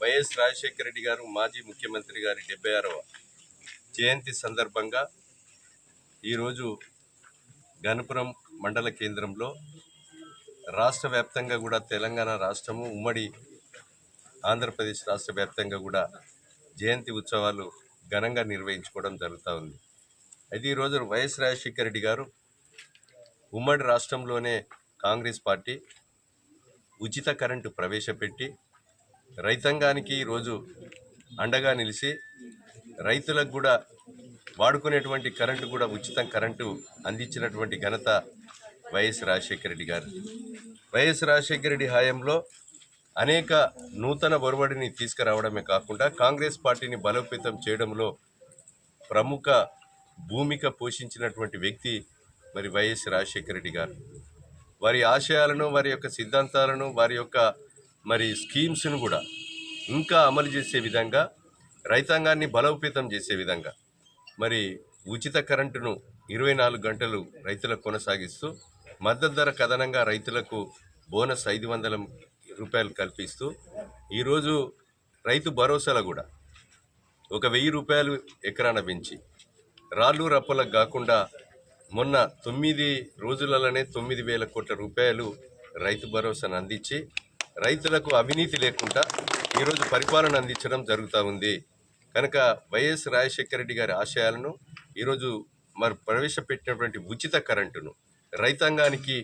YS Rajasekhara Reddy గారు మాజీ ముఖ్యమంత్రి గారి డెబ్బై ఆరవ జయంతి సందర్భంగా ఈరోజు గణపురం మండల కేంద్రంలో రాష్ట్ర వ్యాప్తంగా కూడా తెలంగాణ రాష్ట్రము ఉమ్మడి ఆంధ్రప్రదేశ్ రాష్ట్ర వ్యాప్తంగా కూడా జయంతి ఉత్సవాలు ఘనంగా నిర్వహించుకోవడం జరుగుతూ ఉంది. అయితే ఈరోజు వైఎస్ రాజశేఖర రెడ్డి గారు ఉమ్మడి రాష్ట్రంలోనే కాంగ్రెస్ పార్టీ ఉచిత కరెంటు ప్రవేశపెట్టి రైతాంగానికి ఈరోజు అండగా నిలిచి రైతులకు కూడా వాడుకునేటువంటి కరెంటు కూడా ఉచితం కరెంటు అందించినటువంటి ఘనత వైఎస్ రాజశేఖర రెడ్డి గారు. వైఎస్ రాజశేఖర రెడ్డి హయాంలో అనేక నూతన ఒరవడిని తీసుకురావడమే కాకుండా కాంగ్రెస్ పార్టీని బలోపేతం చేయడంలో ప్రముఖ భూమిక పోషించినటువంటి వ్యక్తి మరి వైఎస్ రాజశేఖర రెడ్డి గారు. వారి ఆశయాలను వారి యొక్క సిద్ధాంతాలను వారి యొక్క మరి స్కీమ్స్ను కూడా ఇంకా అమలు చేసే విధంగా రైతాంగాన్ని బలోపేతం చేసే విధంగా మరి ఉచిత కరెంటును ఇరవై నాలుగు గంటలు రైతులకు కొనసాగిస్తూ మద్దతు ధర కథనంగా రైతులకు బోనస్ ఐదు వందల రూపాయలు కల్పిస్తూ ఈరోజు రైతు భరోసాల కూడా ఒక వెయ్యి రూపాయలు ఎకరాన పెంచి రాళ్ళు రప్పలకు కాకుండా మొన్న తొమ్మిది రోజులలోనే తొమ్మిది వేల కోట్ల రూపాయలు రైతు భరోసాను అందించి రైతులకు అవినీతి లేకుండా ఈరోజు పరిపాలన అందించడం జరుగుతూ ఉంది. కనుక వైఎస్ రాజశేఖర రెడ్డి గారి ఆశయాలను ఈరోజు మరి ప్రవేశపెట్టినటువంటి ఉచిత కరెంటును రైతాంగానికి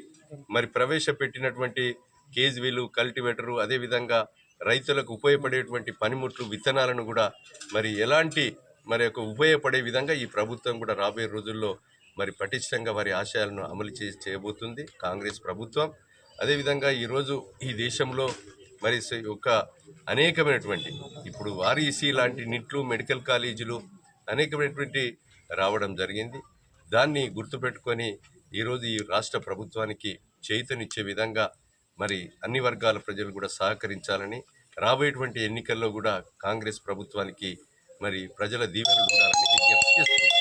మరి ప్రవేశపెట్టినటువంటి కేజీవీలు కల్టివేటరు అదేవిధంగా రైతులకు ఉపయోగపడేటువంటి పనిముట్లు విత్తనాలను కూడా మరి ఎలాంటి మరి యొక్క ఉపయోగపడే విధంగా ఈ ప్రభుత్వం కూడా రాబోయే రోజుల్లో మరి పటిష్టంగా వారి ఆశయాలను అమలు చేసి చేయబోతుంది. కాంగ్రెస్ ప్రభుత్వం అదేవిధంగా ఈరోజు ఈ దేశంలో మరి ఒక అనేకమైనటువంటి ఇప్పుడు ఆర్ఈసీ లాంటి నిట్లు మెడికల్ కాలేజీలు అనేకమైనటువంటి రావడం జరిగింది. దాన్ని గుర్తుపెట్టుకొని ఈరోజు ఈ రాష్ట్ర ప్రభుత్వానికి చేతనిచ్చే విధంగా మరి అన్ని వర్గాల ప్రజలు కూడా సహకరించాలని రాబోయేటువంటి ఎన్నికల్లో కూడా కాంగ్రెస్ ప్రభుత్వానికి మరి ప్రజల దీవెనలు ఉండాలని విజ్ఞప్తి చేస్తున్నాను